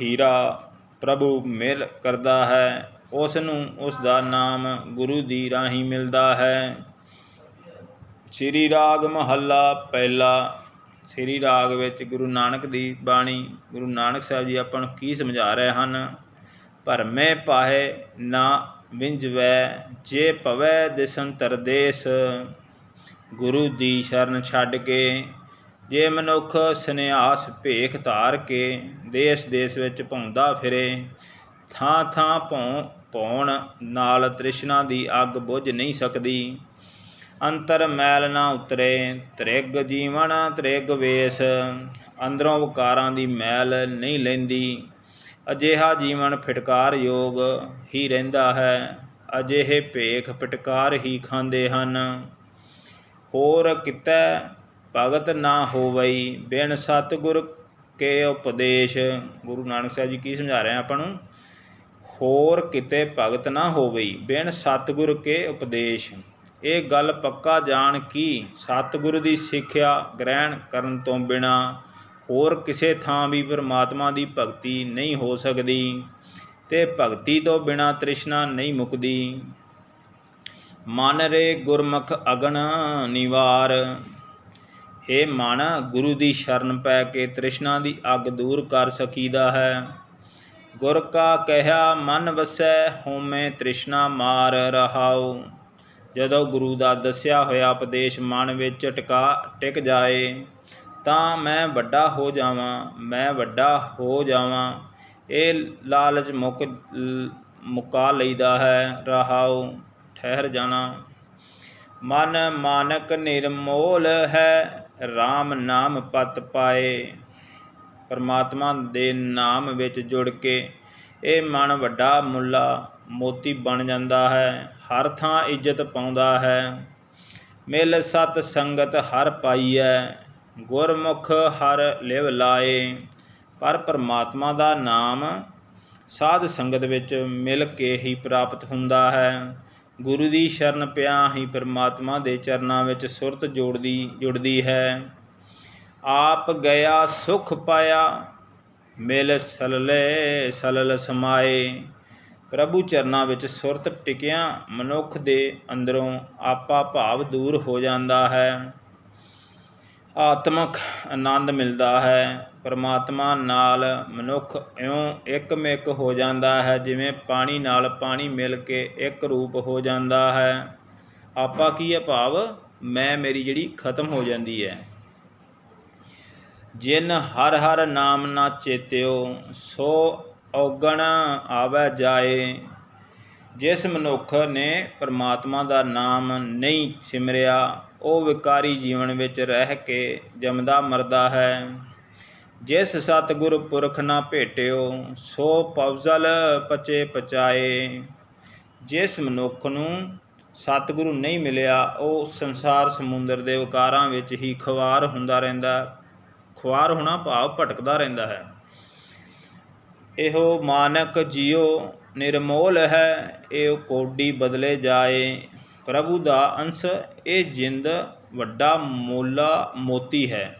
ਹੀਰਾ ਪ੍ਰਭੂ ਮਿਲ ਕਰਦਾ ਹੈ ਉਸ ਨੂੰ ਉਸ ਦਾ ਨਾਮ ਗੁਰੂ ਦੀ ਰਾਹੀਂ ਮਿਲਦਾ ਹੈ। ਸ੍ਰੀ ਰਾਗ ਮਹੱਲਾ ਪਹਿਲਾ, ਸ੍ਰੀ ਰਾਗ ਵਿੱਚ ਗੁਰੂ ਨਾਨਕ ਦੀ ਬਾਣੀ, ਗੁਰੂ ਨਾਨਕ ਸਾਹਿਬ ਜੀ ਆਪਾਂ ਨੂੰ ਕੀ ਸਮਝਾ ਰਹੇ ਹਨ? ਭਰਮੇ ਪਾਹੇ ਨਾ ਵਿੰਜਵੈ ਜੇ ਭਵੈ ਦਿਸਨ ਤਰਦੇਸ ਗੁਰੂ ਦੀ ਸ਼ਰਨ ਛੱਡ ਕੇ ਜੇ ਮਨੁੱਖ ਸੰਨਿਆਸ ਭੇਖ ਧਾਰ ਕੇ ਦੇਸ਼ ਦੇਸ਼ ਵਿੱਚ ਭੌਂਦਾ ਫਿਰੇ, ਥਾਂ ਥਾਂ ਭੌਂ, ਭੌਣ ਨਾਲ ਤ੍ਰਿਸ਼ਨਾ ਦੀ ਅੱਗ ਬੁਝ ਨਹੀਂ ਸਕਦੀ। ਅੰਤਰ ਮੈਲ ਨਾ ਉਤਰੇ, ਤ੍ਰਿਗ ਜੀਵਨ ਤ੍ਰਿਗ ਵੇਸ। ਅੰਦਰੋਂ ਵਿਕਾਰਾਂ ਦੀ ਮੈਲ ਨਹੀਂ ਲੈਂਦੀ। ਅਜਿਹਾ ਜੀਵਨ ਫਟਕਾਰ ਯੋਗ ਹੀ ਰਹਿੰਦਾ ਹੈ। ਅਜਿਹੇ ਭੇਖ ਫਟਕਾਰ ਹੀ ਖਾਂਦੇ ਹਨ। ਹੋਰ ਕਿਤੈ ਭਗਤ ਨਾ ਹੋਵਈ, ਬਿਨ ਸਤਿਗੁਰ ਕੇ ਉਪਦੇਸ਼। ਗੁਰੂ ਨਾਨਕ ਸਾਹਿਬ ਜੀ ਕੀ ਸਮਝਾ ਰਹੇ ਆ ਆਪਾਂ ਨੂੰ? ਹੋਰ ਕਿਤੇ ਭਗਤ ਨਾ ਹੋਵਈ, ਬਿਨ ਸਤਿਗੁਰ ਕੇ ਉਪਦੇਸ਼। ਇਹ ਗੱਲ ਪੱਕਾ ਜਾਣ ਕਿ? ਸਤਿਗੁਰੂ ਦੀ ਸਿੱਖਿਆ ਗ੍ਰਹਿਣ ਕਰਨ ਤੋਂ ਬਿਨਾ ਹੋਰ ਕਿਸੇ ਥਾਂ ਵੀ ਪਰਮਾਤਮਾ ਦੀ ਭਗਤੀ ਨਹੀਂ ਹੋ ਸਕਦੀ ਤੇ ਭਗਤੀ ਤੋਂ ਬਿਨਾ ਤ੍ਰਿਸ਼ਨਾ ਨਹੀਂ ਮੁਕਦੀ। ਮਨ ਰੇ ਗੁਰਮੁਖ ਅਗਨ ਨਿਵਾਰ। हे ਮਨ ਗੁਰੂ ਦੀ ਸ਼ਰਨ ਪੈ ਕੇ ਤ੍ਰਿਸ਼ਨਾ ਦੀ ਅੱਗ ਦੂਰ ਕਰ ਸਕੀਦਾ ਹੈ। ਗੁਰ ਕਾ ਕਹਿਆ, ਮਨ ਵਸੈ ਹੋਮੇ ਤ੍ਰਿਸ਼ਨਾ ਮਾਰ ਰਹਾਉ। ਜਦੋਂ ਗੁਰੂ ਦਾ ਦੱਸਿਆ ਹੋਇਆ ਉਪਦੇਸ਼ ਮਨ ਵਿੱਚ ਟਿਕਾ, ਟਿਕ ਜਾਏ, ਤਾਂ ਮੈਂ ਵੱਡਾ ਹੋ ਜਾਵਾਂ, ਮੈਂ ਵੱਡਾ ਹੋ ਜਾਵਾਂ। ਇਹ ਲਾਲਚ ਮੁਕ, ਮੁਕਾ ਲਈਦਾ ਹੈ, ਰਹਾਉ, ਠਹਿਰ ਜਾਣਾ। ਮਨ ਮਾਨਕ ਨਿਰਮੋਲ ਹੈ RAM ਨਾਮ ਪਤ ਪਾਏ। ਪਰਮਾਤਮਾ ਦੇ ਨਾਮ ਵਿੱਚ ਜੁੜ ਕੇ ਇਹ ਮਨ ਵੱਡਾ ਮੁੱਲਾ ਮੋਤੀ ਬਣ ਜਾਂਦਾ ਹੈ, ਹਰ ਥਾਂ ਇੱਜ਼ਤ ਪਾਉਂਦਾ ਹੈ। ਮਿਲ ਸਤ ਸੰਗਤ ਹਰ ਪਾਈਐ, ਗੁਰਮੁਖ ਹਰ ਲਿਵ ਲਾਏ। ਪਰ ਪਰਮਾਤਮਾ ਦਾ ਨਾਮ ਸਾਧ ਸੰਗਤ ਵਿੱਚ ਮਿਲ ਕੇ ਹੀ ਪ੍ਰਾਪਤ ਹੁੰਦਾ ਹੈ। ਗੁਰੂ ਦੀ ਸ਼ਰਨ ਪਿਆ ਹੀ ਪਰਮਾਤਮਾ ਦੇ ਚਰਨਾਂ ਵਿੱਚ ਸੁਰਤ ਜੋੜਦੀ, ਜੁੜਦੀ ਹੈ। ਆਪ ਗਿਆ ਸੁਖ ਪਾਇਆ, ਮਿਲ ਸਲਲੇ ਸਲਲ ਸਮਾਏ। ਪ੍ਰਭੂ ਚਰਨਾਂ ਵਿੱਚ ਸੁਰਤ ਟਿਕਿਆ, ਮਨੁੱਖ ਦੇ ਅੰਦਰੋਂ ਆਪਾ ਭਾਵ ਦੂਰ ਹੋ ਜਾਂਦਾ ਹੈ। ਆਤਮਿਕ ਆਨੰਦ ਮਿਲਦਾ ਹੈ। ਪਰਮਾਤਮਾ ਨਾਲ ਮਨੁੱਖ ਇਉਂ ਇੱਕਮਿਕ ਹੋ ਜਾਂਦਾ ਹੈ, ਜਿਵੇਂ ਪਾਣੀ ਨਾਲ ਪਾਣੀ ਮਿਲ ਕੇ ਇੱਕ ਰੂਪ ਹੋ ਜਾਂਦਾ ਹੈ। ਆਪਾ ਕੀ ਹੈ ਭਾਵ? ਮੈਂ ਮੇਰੀ ਜਿਹੜੀ ਖਤਮ ਹੋ ਜਾਂਦੀ ਹੈ। ਜਿਨ ਹਰ ਹਰ ਨਾਮ ਨਾ ਚੇਤਿਓ, ਸੋ ਔਗਣ ਆਵੇ ਜਾਏ। ਜਿਸ ਮਨੁੱਖ ਨੇ ਪਰਮਾਤਮਾ ਦਾ ਨਾਮ ਨਹੀਂ ਸਿਮਰਿਆ, ਉਹ ਵਿਕਾਰੀ ਜੀਵਨ ਵਿੱਚ ਰਹਿ ਕੇ ਜੰਮਦਾ ਮਰਦਾ ਹੈ। ਜਿਸ ਸਤਿਗੁਰ ਪੁਰਖ ਨਾ ਭੇਟਿਓ, ਸੋ ਪਵਜ਼ਲ ਪਚੇ ਪਚਾਏ। ਜਿਸ ਮਨੁੱਖ ਨੂੰ ਸਤਿਗੁਰੂ ਨਹੀਂ ਮਿਲਿਆ, ਉਹ ਸੰਸਾਰ ਸਮੁੰਦਰ ਦੇ ਵਿਕਾਰਾਂ ਵਿੱਚ ਹੀ ਖਵਾਰ ਹੁੰਦਾ ਰਹਿੰਦਾ ਖੁਆਰ ਹੋਣਾ ਭਾਵ ਭਟਕਦਾ ਰਹਿੰਦਾ ਹੈ। ਇਹੋ ਮਾਨਕ ਜਿਉ ਨਿਰਮੋਲ ਹੈ, ਇਹ ਕੋਡੀ ਬਦਲੇ ਜਾਏ। ਪ੍ਰਭੂ ਦਾ ਅੰਸ਼, ਇਹ ਜਿੰਦ ਵੱਡਾ ਮੋਲਾ ਮੋਤੀ ਹੈ।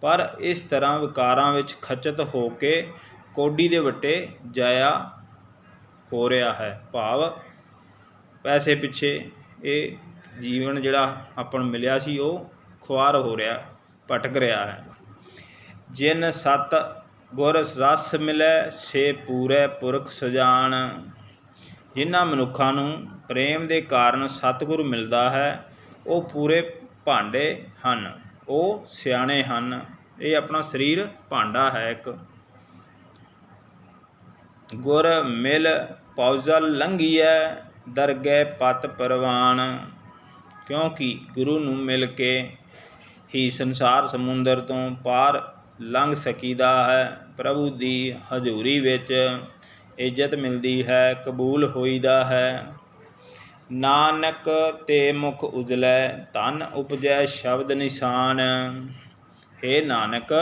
ਪਰ ਇਸ ਤਰ੍ਹਾਂ ਵਿਕਾਰਾਂ ਵਿੱਚ ਖਚਤ ਹੋ ਕੇ ਕੋਡੀ ਦੇ ਵੱਟੇ ਜਾਇਆ ਹੋ ਰਿਹਾ ਹੈ। ਭਾਵ ਪੈਸੇ ਪਿੱਛੇ ਇਹ ਜੀਵਨ ਜਿਹੜਾ ਆਪਾਂ ਨੂੰ ਮਿਲਿਆ ਸੀ, ਉਹ ਖੁਆਰ ਹੋ ਰਿਹਾ, ਭਟਕ ਰਿਹਾ ਹੈ। ਜਿਨ ਸਤ ਗੁਰ ਰਸ ਮਿਲੈ ਸੇ ਪੂਰੇ ਪੁਰਖ ਸੁਜਾਨ। ਜਿਨ੍ਹਾਂ ਮਨੁੱਖਾਂ ਨੂੰ ਪ੍ਰੇਮ ਦੇ ਕਾਰਨ ਸਤਿਗੁਰ ਮਿਲਦਾ ਹੈ, ਉਹ ਪੂਰੇ ਭਾਂਡੇ ਹਨ। ਉਹ ਸਿਆਣੇ ਹਨ। ਇਹ ਆਪਣਾ ਸਰੀਰ ਭਾਂਡਾ ਹੈ ਇੱਕ। ਗੁਰ ਮਿਲ ਪੌਜਲ ਲੰਘੀਐ, ਦਰਗਹਿ ਪਤ ਪਰਵਾਨ। ਕਿਉਂਕਿ ਗੁਰੂ ਨੂੰ ਮਿਲ ਕੇ ਹੀ ਸੰਸਾਰ ਸਮੁੰਦਰ ਤੋਂ ਪਾਰ ਲੰਘ ਸਕੀਦਾ ਹੈ। ਪ੍ਰਭੂ ਦੀ ਹਜ਼ੂਰੀ ਵਿੱਚ ਇੱਜ਼ਤ ਮਿਲਦੀ ਹੈ, ਕਬੂਲ ਹੋਈਦਾ ਹੈ। ਨਾਨਕ ਤੇ ਮੁਖ ਉਜਲੈ, ਧਨ ਉਪਜੈ ਸ਼ਬਦ ਨਿਸ਼ਾਨ। ਹੈ ਨਾਨਕ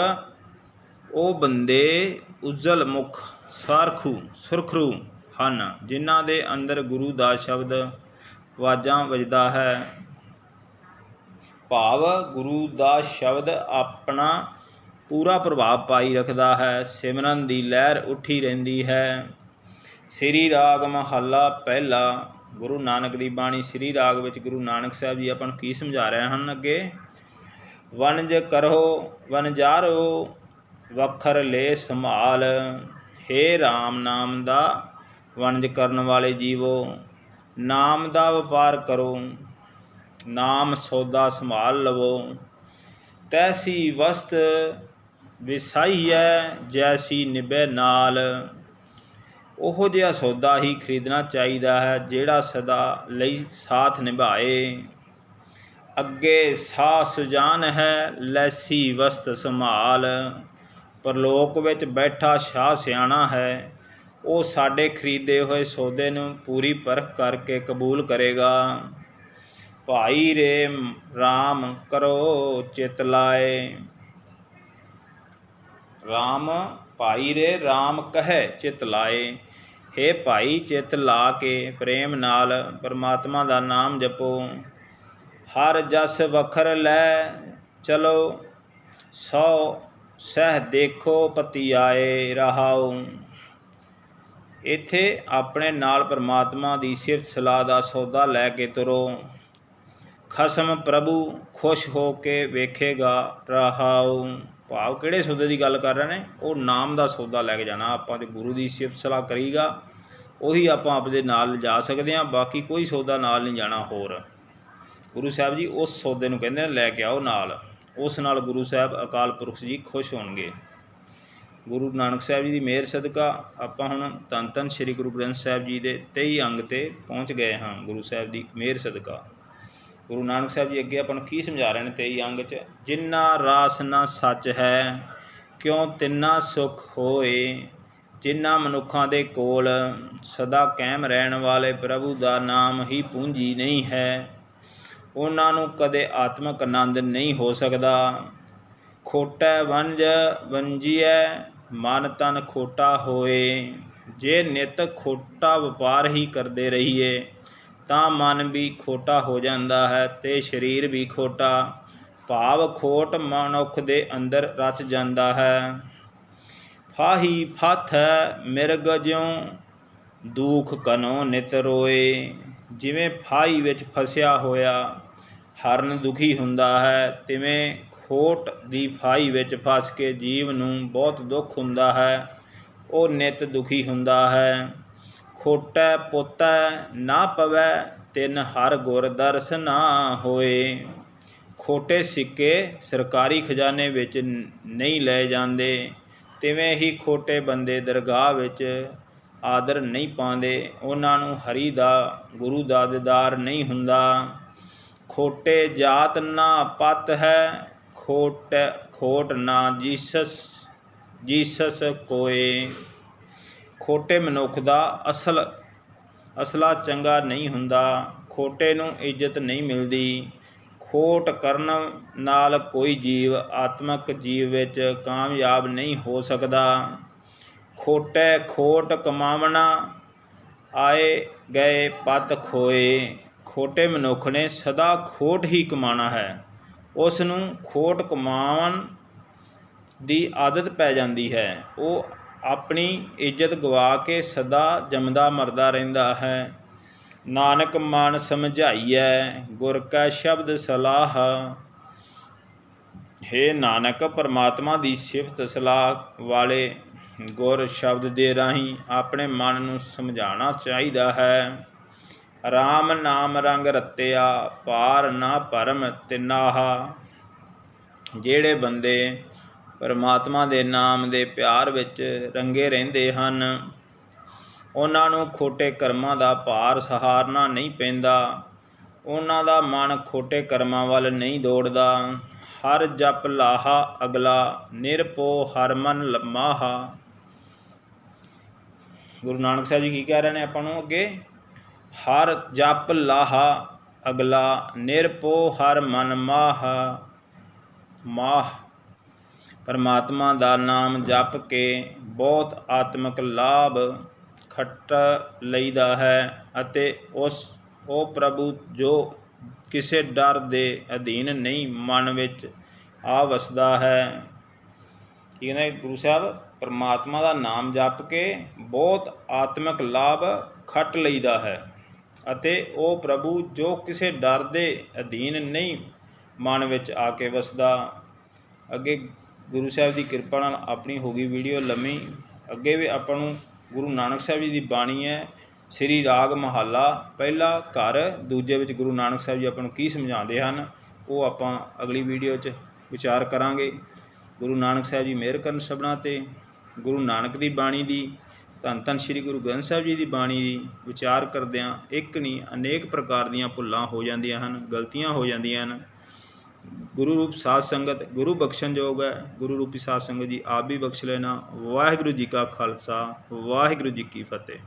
ਉਹ ਬੰਦੇ ਉਜਲ ਮੁਖ ਸਾਰਖੂ, ਸੁਰਖਰੂ ਹਨ, ਜਿਨ੍ਹਾਂ ਦੇ ਅੰਦਰ ਗੁਰੂ ਦਾ ਸ਼ਬਦ ਵਾਜਾਂ ਵੱਜਦਾ ਹੈ। ਭਾਵ ਗੁਰੂ ਦਾ ਸ਼ਬਦ ਆਪਣਾ ਪੂਰਾ ਪ੍ਰਭਾਵ ਪਾਈ ਰੱਖਦਾ ਹੈ, ਸਿਮਰਨ ਦੀ ਲਹਿਰ ਉੱਠੀ ਰਹਿੰਦੀ ਹੈ। ਸ੍ਰੀ ਰਾਗ ਮਹੱਲਾ ਪਹਿਲਾ ਗੁਰੂ ਨਾਨਕ ਦੀ ਬਾਣੀ ਸ੍ਰੀ ਰਾਗ ਵਿੱਚ ਗੁਰੂ ਨਾਨਕ ਸਾਹਿਬ ਜੀ ਆਪਾਂ ਨੂੰ ਕੀ ਸਮਝਾ ਰਹੇ ਹਨ ਅੱਗੇ? ਵਣਜ ਕਰੋ ਵਣਜਾਰੋ ਵਖਰ ਲੈ ਸੰਭਾਲ। ਹੇ RAM ਨਾਮ ਦਾ ਵਣਜ ਕਰਨ ਵਾਲੇ ਜੀਵੋ, ਨਾਮ ਦਾ ਵਪਾਰ ਕਰੋ, ਨਾਮ ਸੌਦਾ ਸੰਭਾਲ ਲਵੋ। ਤੈਸੀ ਵਸਤ ਵਿਸਾਈ ਹੈ ਜੈਸੀ ਨਿਬੈ ਨਾਲ। ਉਹੋ ਜਿਹਾ ਸੌਦਾ ਹੀ ਖਰੀਦਣਾ ਚਾਹੀਦਾ ਹੈ, ਜਿਹੜਾ ਸਦਾ ਲਈ ਸਾਥ ਨਿਭਾਏ। ਅੱਗੇ ਸਾਹ ਸੁਜਾਨ ਹੈ, ਲੈਸੀ ਵਸਤ ਸੰਭਾਲ। ਪਰਲੋਕ ਵਿੱਚ ਬੈਠਾ ਸ਼ਾਹ ਸਿਆਣਾ ਹੈ, ਉਹ ਸਾਡੇ ਖਰੀਦੇ ਹੋਏ ਸੌਦੇ ਨੂੰ ਪੂਰੀ ਪਰਖ ਕਰਕੇ ਕਬੂਲ ਕਰੇਗਾ। ਭਾਈ ਰੇ RAM ਕਰੋ ਚਿਤ ਲਾਏ। RAM ਭਾਈ ਰੇ RAM ਕਹੈ ਚਿਤ ਲਾਏ। हे ਭਾਈ, ਚਿਤ ਲਾ ਕੇ ਪ੍ਰੇਮ ਨਾਲ ਪਰਮਾਤਮਾ ਦਾ ਨਾਮ ਜਪੋ। ਹਰ ਜਸ ਵਖਰ ਲੈ ਚਲੋ, ਸੋ ਸਹਿ ਦੇਖੋ ਪਤੀ ਆਏ ਰਹਾਉ। ਇੱਥੇ ਆਪਣੇ ਨਾਲ ਪਰਮਾਤਮਾ ਦੀ ਸਿਫਤ ਸਲਾਹ ਦਾ ਸੌਦਾ ਲੈ ਕੇ ਤੁਰੋ। ਖਸਮ ਪ੍ਰਭੂ ਖੁਸ਼ ਹੋ ਕੇ ਵੇਖੇਗਾ ਰਹਾਉ। ਭਾਵ ਕਿਹੜੇ ਸੌਦੇ ਦੀ ਗੱਲ ਕਰ ਰਹੇ ਨੇ? ਉਹ ਨਾਮ ਦਾ ਸੌਦਾ ਲੈ ਕੇ ਜਾਣਾ। ਆਪਾਂ ਤੇ ਗੁਰੂ ਦੀ ਸਿਫਤ ਸਲਾਹ ਕਰੀਗਾ ਉਹੀ ਆਪਾਂ ਆਪਦੇ ਨਾਲ ਲਿਜਾ ਸਕਦੇ ਹਾਂ, ਬਾਕੀ ਕੋਈ ਸੌਦਾ ਨਾਲ ਨਹੀਂ ਜਾਣਾ ਹੋਰ। ਗੁਰੂ ਸਾਹਿਬ ਜੀ ਉਸ ਸੌਦੇ ਨੂੰ ਕਹਿੰਦੇ ਨੇ, ਲੈ ਕੇ ਆਓ ਨਾਲ। ਉਸ ਨਾਲ ਗੁਰੂ ਸਾਹਿਬ ਅਕਾਲ ਪੁਰਖ ਜੀ ਖੁਸ਼ ਹੋਣਗੇ। ਗੁਰੂ ਨਾਨਕ ਸਾਹਿਬ ਜੀ ਦੀ ਮਿਹਰ ਸਦਕਾ ਆਪਾਂ ਹੁਣ ਧੰਨ ਧੰਨ ਸ੍ਰੀ ਗੁਰੂ ਗ੍ਰੰਥ ਸਾਹਿਬ ਜੀ ਦੇ 23 ਅੰਗ ਤੇ ਪਹੁੰਚ ਗਏ ਹਾਂ ਗੁਰੂ ਸਾਹਿਬ ਦੀ ਮਿਹਰ ਸਦਕਾ। ਗੁਰੂ ਨਾਨਕ ਸਾਹਿਬ ਜੀ ਅੱਗੇ ਆਪਾਂ ਨੂੰ ਕੀ ਸਮਝਾ ਰਹੇ ਨੇ 23 ਅੰਗ 'ਚ? ਜਿੰਨਾ ਰਾਸ ਨਾ ਸੱਚ ਹੈ, ਕਿਉਂ ਤਿੰਨਾ ਸੁਖ ਹੋਏ? ਜਿਨ੍ਹਾਂ ਮਨੁੱਖਾਂ ਦੇ ਕੋਲ ਸਦਾ ਕਾਇਮ ਰਹਿਣ ਵਾਲੇ ਪ੍ਰਭੂ ਦਾ ਨਾਮ ਹੀ ਪੂੰਜੀ ਨਹੀਂ ਹੈ, ਉਹਨਾਂ ਨੂੰ ਕਦੇ ਆਤਮਿਕ ਆਨੰਦ ਨਹੀਂ ਹੋ ਸਕਦਾ। ਖੋਟੈ ਵੰਜ ਵੰਜੀਐ, ਮਨ ਤਨ ਖੋਟਾ ਹੋਏ। ਜੇ ਨਿਤ ਖੋਟਾ ਵਪਾਰ ਹੀ ਕਰਦੇ ਰਹੀਏ, ਤਾਂ ਮਨ ਵੀ ਖੋਟਾ ਹੋ ਜਾਂਦਾ ਹੈ ਤੇ ਸਰੀਰ ਵੀ ਖੋਟਾ। ਭਾਵ ਖੋਟ ਮਨੁੱਖ ਦੇ ਅੰਦਰ ਰਚ ਜਾਂਦਾ ਹੈ। ਫਾਹੀ ਫਥ ਮਿਰਗ ਜਿਉ, ਦੁਖ ਕਨੋ ਨਿਤ ਰੋਏ। ਜਿਵੇਂ ਫਾਈ ਵਿੱਚ ਫਸਿਆ ਹੋਇਆ ਹਰਨ ਦੁਖੀ ਹੁੰਦਾ ਹੈ, ਤਿਵੇਂ ਖੋਟ ਦੀ ਫਾਈ ਵਿੱਚ ਫਸ ਕੇ ਜੀਵ ਨੂੰ ਬਹੁਤ ਦੁੱਖ ਹੁੰਦਾ ਹੈ, ਉਹ ਨਿਤ ਦੁਖੀ ਹੁੰਦਾ ਹੈ। ਖੋਟੈ ਪੋਤੈ ਨਾ ਪਵੈ, ਤਿਨ ਹਰ ਗੁਰ ਦਰਸ ਨਾ ਹੋਏ। ਖੋਟੇ ਸਿੱਕੇ ਸਰਕਾਰੀ ਖਜ਼ਾਨੇ ਵਿੱਚ ਨਹੀਂ ਲਏ ਜਾਂਦੇ। ਤਿਵੇਂ ਹੀ ਖੋਟੇ ਬੰਦੇ ਦਰਗਾਹ ਵਿੱਚ ਆਦਰ ਨਹੀਂ ਪਾਉਂਦੇ, ਉਹਨਾਂ ਨੂੰ ਹਰੀ ਦਾ, ਗੁਰੂ ਦਾ ਦੀਦਾਰ ਨਹੀਂ ਹੁੰਦਾ। ਖੋਟੇ ਜਾਤ ਨਾ ਪਤ ਹੈ, ਖੋਟ ਖੋਟ ਨਾ ਜੀਸਸ ਜੀਸਸ ਕੋਏ। ਖੋਟੇ ਮਨੁੱਖ ਦਾ ਅਸਲ, ਅਸਲਾ ਚੰਗਾ ਨਹੀਂ ਹੁੰਦਾ, ਖੋਟੇ ਨੂੰ ਇੱਜ਼ਤ ਨਹੀਂ ਮਿਲਦੀ। ਖੋਟ ਕਰਨ ਨਾਲ ਕੋਈ ਜੀਵ ਆਤਮਿਕ ਜੀਵ ਵਿੱਚ ਕਾਮਯਾਬ ਨਹੀਂ ਹੋ ਸਕਦਾ। ਖੋਟੇ ਖੋਟ ਕਮਾਵਣਾ, ਆਏ ਗਏ ਪਤ ਖੋਏ। ਖੋਟੇ ਮਨੁੱਖ ਨੇ ਸਦਾ ਖੋਟ ਹੀ ਕਮਾਣਾ ਹੈ। ਉਸ ਨੂੰ ਖੋਟ ਕਮਾਉਣ ਦੀ ਆਦਤ ਪੈ ਜਾਂਦੀ ਹੈ। ਉਹ ਆਪਣੀ ਇੱਜ਼ਤ ਗਵਾ ਕੇ ਸਦਾ ਜੰਮਦਾ ਮਰਦਾ ਰਹਿੰਦਾ ਹੈ। ਨਾਨਕ ਮਨ ਸਮਝਾਈਐ, ਗੁਰ ਕੈ ਸ਼ਬਦ ਸਲਾਹ। ਹੈ ਨਾਨਕ, ਪਰਮਾਤਮਾ ਦੀ ਸਿਫਤ ਸਲਾਹ ਵਾਲੇ ਗੁਰ ਸ਼ਬਦ ਦੇ ਰਾਹੀਂ ਆਪਣੇ ਮਨ ਨੂੰ ਸਮਝਾਉਣਾ ਚਾਹੀਦਾ ਹੈ। RAM ਨਾਮ ਰੰਗ ਰਤਿਆ, ਪਾਰ ਨਾ ਪਰਮ ਤਿਨਾਹਾ। ਜਿਹੜੇ ਬੰਦੇ ਪਰਮਾਤਮਾ ਦੇ ਨਾਮ ਦੇ ਪਿਆਰ ਵਿੱਚ ਰੰਗੇ ਰਹਿੰਦੇ ਹਨ ਉਹਨਾਂ ਨੂੰ ਖੋਟੇ ਕਰਮਾਂ ਦਾ ਭਾਰ ਸਹਾਰਨਾ ਨਹੀਂ ਪੈਂਦਾ। ਉਹਨਾਂ ਦਾ ਮਨ ਖੋਟੇ ਕਰਮਾਂ ਵੱਲ ਨਹੀਂ ਦੌੜਦਾ। ਹਰ ਜਪ ਲਾਹਾ ਅਗਲਾ ਨਿਰਪੋ ਹਰ ਮਨ ਲਮਾਹਾ ਗੁਰੂ ਨਾਨਕ ਸਾਹਿਬ ਜੀ ਕੀ ਕਹਿ ਰਹੇ ਨੇ ਆਪਾਂ ਨੂੰ ਅੱਗੇ? ਹਰ ਜਪ ਲਾਹਾ ਅਗਲਾ ਨਿਰਪੋ ਹਰ ਮਨ ਮਾਹ। ਮਾਹ। ਪਰਮਾਤਮਾ ਦਾ ਨਾਮ ਜਪ ਕੇ ਬਹੁਤ ਆਤਮਿਕ ਲਾਭ ਖੱਟ ਲਈਦਾ ਹੈ ਅਤੇ ਉਸ, ਉਹ ਪ੍ਰਭੂ ਜੋ ਕਿਸੇ ਡਰ ਦੇ ਅਧੀਨ ਨਹੀਂ, ਮਨ ਵਿੱਚ ਆ ਵਸਦਾ ਹੈ। ਠੀਕ ਹੈ ਗੁਰੂ ਸਾਹਿਬ, ਪਰਮਾਤਮਾ ਦਾ ਨਾਮ ਜਪ ਕੇ ਬਹੁਤ ਆਤਮਿਕ ਲਾਭ ਖੱਟ ਲਈਦਾ ਹੈ ਅਤੇ ਉਹ ਪ੍ਰਭੂ ਜੋ ਕਿਸੇ ਡਰ ਦੇ ਅਧੀਨ ਨਹੀਂ, ਮਨ ਵਿੱਚ ਆ ਕੇ ਵਸਦਾ। ਅੱਗੇ ਗੁਰੂ ਸਾਹਿਬ ਦੀ ਕਿਰਪਾ ਨਾਲ ਆਪਣੀ ਹੋ ਗਈ ਵੀਡੀਓ ਲੰਮੀ। ਅੱਗੇ ਵੀ ਆਪਾਂ ਨੂੰ ਗੁਰੂ ਨਾਨਕ ਸਾਹਿਬ ਜੀ ਦੀ ਬਾਣੀ ਹੈ, ਸ੍ਰੀ ਰਾਗ ਮਹੱਲਾ, ਪਹਿਲਾ ਘਰ, ਦੂਜੇ ਵਿੱਚ ਗੁਰੂ ਨਾਨਕ ਸਾਹਿਬ ਜੀ ਆਪਾਂ ਨੂੰ ਕੀ ਸਮਝਾਉਂਦੇ ਹਨ, ਉਹ ਆਪਾਂ ਅਗਲੀ ਵੀਡੀਓ 'ਚ ਵਿਚਾਰ ਕਰਾਂਗੇ। ਗੁਰੂ ਨਾਨਕ ਸਾਹਿਬ ਜੀ ਮਿਹਰ ਕਰਨ ਸਭਨਾਂ ਤੇ, ਗੁਰੂ ਨਾਨਕ ਦੀ ਬਾਣੀ ਦੀ, ਧੰਨ ਧੰਨ ਸ੍ਰੀ ਗੁਰੂ ਗ੍ਰੰਥ ਸਾਹਿਬ ਜੀ ਦੀ ਬਾਣੀ ਦੀ ਵਿਚਾਰ ਕਰਦਿਆਂ ਇੱਕ ਨਹੀਂ, ਅਨੇਕ ਪ੍ਰਕਾਰ ਦੀਆਂ ਭੁੱਲਾਂ ਹੋ ਜਾਂਦੀਆਂ ਹਨ, ਗਲਤੀਆਂ ਹੋ ਜਾਂਦੀਆਂ ਹਨ। ਗੁਰੂ ਰੂਪ ਸਾਧ ਸੰਗਤ, ਗੁਰੂ ਬਖਸ਼ਣ ਯੋਗ ਹੈ, ਗੁਰੂ ਰੂਪੀ ਸਾਧ ਸੰਗਤ ਜੀ, ਆਪ ਵੀ ਬਖਸ਼ ਲੈਣਾ। ਵਾਹਿਗੁਰੂ ਜੀ ਕਾ ਖਾਲਸਾ, ਵਾਹਿਗੁਰੂ ਜੀ ਕੀ ਫਤਿਹ।